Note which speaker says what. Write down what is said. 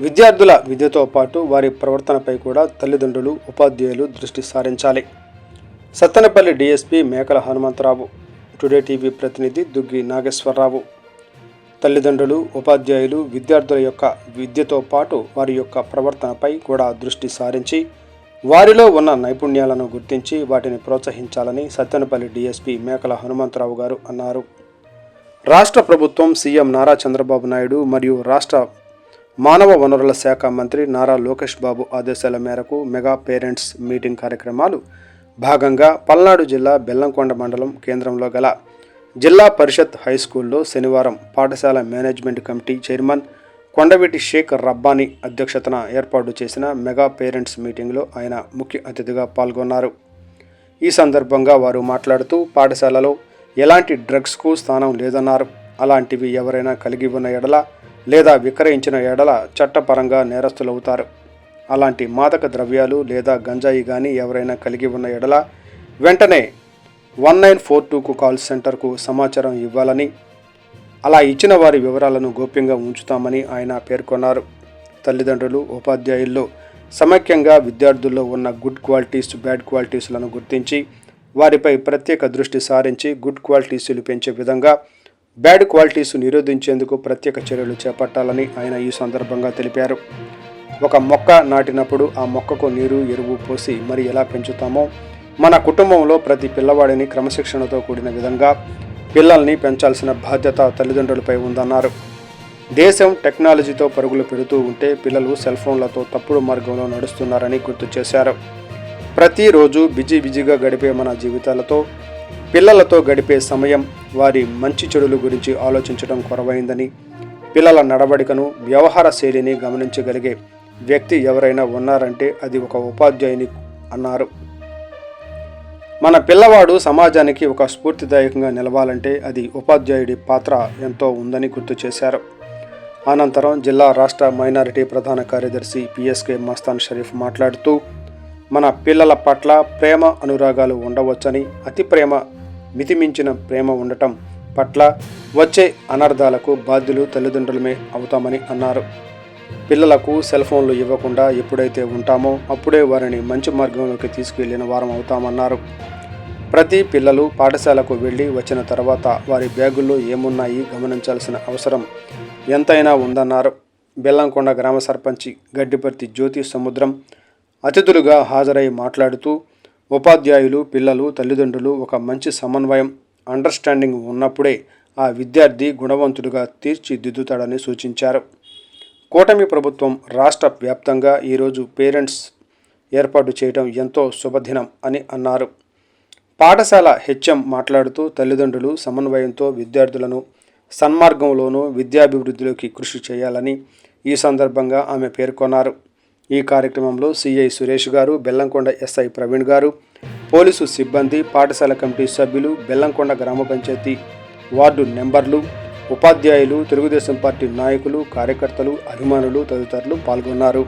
Speaker 1: విద్యార్థుల విద్యతో పాటు వారి ప్రవర్తనపై కూడా తల్లిదండ్రులు ఉపాధ్యాయులు దృష్టి సారించాలి. సత్తెనపల్లి డీఎస్పీ మేకల హనుమంతరావు టుడే టీవీ ప్రతినిధి దుగ్గి నాగేశ్వరరావు. తల్లిదండ్రులు ఉపాధ్యాయులు విద్యార్థుల యొక్క విద్యతో పాటు వారి యొక్క ప్రవర్తనపై కూడా దృష్టి సారించి వారిలో ఉన్న నైపుణ్యాలను గుర్తించి వాటిని ప్రోత్సహించాలని సత్తెనపల్లి డీఎస్పీ మేకల హనుమంతరావు గారు అన్నారు. రాష్ట్ర ప్రభుత్వం సీఎం నారా చంద్రబాబు నాయుడు మరియు రాష్ట్ర మానవ వనరుల శాఖ మంత్రి నారా లోకేష్ బాబు ఆదేశాల మేరకు మెగా పేరెంట్స్ మీటింగ్ కార్యక్రమాలు భాగంగా పల్నాడు జిల్లా బెల్లంకొండ మండలం కేంద్రంలో గల జిల్లా పరిషత్ హై స్కూల్లో శనివారం పాఠశాల management committee chairman Kondaveeti Sheikh Rabbani అధ్యక్షతన ఏర్పాటు చేసిన మెగా పేరెంట్స్ మీటింగ్లో ఆయన ముఖ్య అతిథిగా పాల్గొన్నారు. ఈ సందర్భంగా వారు మాట్లాడుతూ పాఠశాలలో ఎలాంటి డ్రగ్స్కు స్థానం లేదన్నారు. అలాంటివి ఎవరైనా కలిగి ఉన్న ఎడల లేదా విక్రయించిన ఎడల చట్టపరంగా నేరస్తులవుతారు. అలాంటి మాదక ద్రవ్యాలు లేదా గంజాయి కానీ ఎవరైనా కలిగి ఉన్న ఎడల వెంటనే వన్ నైన్ ఫోర్ టూకు కాల్ సెంటర్కు సమాచారం ఇవ్వాలని అలా ఇచ్చిన వారి వివరాలను గోప్యంగా ఉంచుతామని ఆయన పేర్కొన్నారు. తల్లిదండ్రులు ఉపాధ్యాయుల్లో సమైక్యంగా విద్యార్థుల్లో ఉన్న గుడ్ క్వాలిటీస్ బ్యాడ్ క్వాలిటీస్లను గుర్తించి వారిపై ప్రత్యేక దృష్టి సారించి గుడ్ క్వాలిటీస్లు పెంచే విధంగా బ్యాడ్ క్వాలిటీస్ నిరోధించేందుకు ప్రత్యేక చర్యలు చేపట్టాలని ఆయన ఈ సందర్భంగా తెలిపారు. ఒక మొక్క నాటినప్పుడు ఆ మొక్కకు నీరు ఎరువు పోసి మరి ఎలా పెంచుతామో మన కుటుంబంలో ప్రతి పిల్లవాడిని క్రమశిక్షణతో కూడిన విధంగా పిల్లల్ని పెంచాల్సిన బాధ్యత తల్లిదండ్రులపై ఉందన్నారు. దేశం టెక్నాలజీతో పరుగులు పెడుతూ ఉంటే పిల్లలు సెల్ ఫోన్లతో తప్పుడు మార్గంలో నడుస్తున్నారని గుర్తు చేశారు. ప్రతిరోజు బిజీ బిజీగా గడిపే మన జీవితాలతో పిల్లలతో గడిపే సమయం వారి మంచి చెడుల గురించి ఆలోచించడం కొరవైందని పిల్లల నడవడికను వ్యవహార శైలిని గమనించగలిగే వ్యక్తి ఎవరైనా ఉన్నారంటే అది ఒక ఉపాధ్యాయుని అన్నారు. మన పిల్లవాడు సమాజానికి ఒక స్ఫూర్తిదాయకంగా నిలవాలంటే అది ఉపాధ్యాయుడి పాత్ర ఎంతో ఉందని గుర్తు చేశారు. అనంతరం జిల్లా రాష్ట్ర మైనారిటీ ప్రధాన కార్యదర్శి పిఎస్కే మస్తాన్ షరీఫ్ మాట్లాడుతూ మన పిల్లల పట్ల ప్రేమ అనురాగాలు ఉండవచ్చని అతి ప్రేమ మితిమించిన ప్రేమ ఉండటం పట్ల వచ్చే అనర్థాలకు బాధ్యులు తల్లిదండ్రులమే అవుతామని అన్నారు. పిల్లలకు సెల్ ఫోన్లు ఇవ్వకుండా ఎప్పుడైతే ఉంటామో అప్పుడే వారిని మంచి మార్గంలోకి తీసుకువెళ్ళిన వారం అవుతామన్నారు. ప్రతి పిల్లలు పాఠశాలకు వెళ్ళి వచ్చిన తర్వాత వారి బ్యాగుల్లో ఏమున్నాయి గమనించాల్సిన అవసరం ఎంతైనా ఉందన్నారు. బెల్లంకొండ గ్రామ సర్పంచి గడ్డిపర్తి జ్యోతి సముద్రం అతిథులుగా హాజరై మాట్లాడుతూ ఉపాధ్యాయులు పిల్లలు తల్లిదండ్రులు ఒక మంచి సమన్వయం అండర్స్టాండింగ్ ఉన్నప్పుడే ఆ విద్యార్థి గుణవంతుడిగా తీర్చిదిద్దుతాడని సూచించారు. కూటమి ప్రభుత్వం రాష్ట్ర వ్యాప్తంగా ఈరోజు పేరెంట్స్ ఏర్పాటు చేయడం ఎంతో శుభదినం అని అన్నారు. పాఠశాల హెచ్ఎం మాట్లాడుతూ తల్లిదండ్రులు సమన్వయంతో విద్యార్థులను సన్మార్గంలోనూ విద్యాభివృద్ధిలోకి కృషి చేయాలని ఈ సందర్భంగా ఆమె పేర్కొన్నారు. ఈ కార్యక్రమంలో సిఐ సురేష్ గారు బెల్లంకొండ ఎస్ఐ ప్రవీణ్ గారు పోలీసు సిబ్బంది పాఠశాల కమిటీ సభ్యులు బెల్లంకొండ గ్రామ పంచాయతీ వార్డు నెంబర్లు ఉపాధ్యాయులు తెలుగుదేశం పార్టీ నాయకులు కార్యకర్తలు అభిమానులు తదితరులు పాల్గొన్నారు.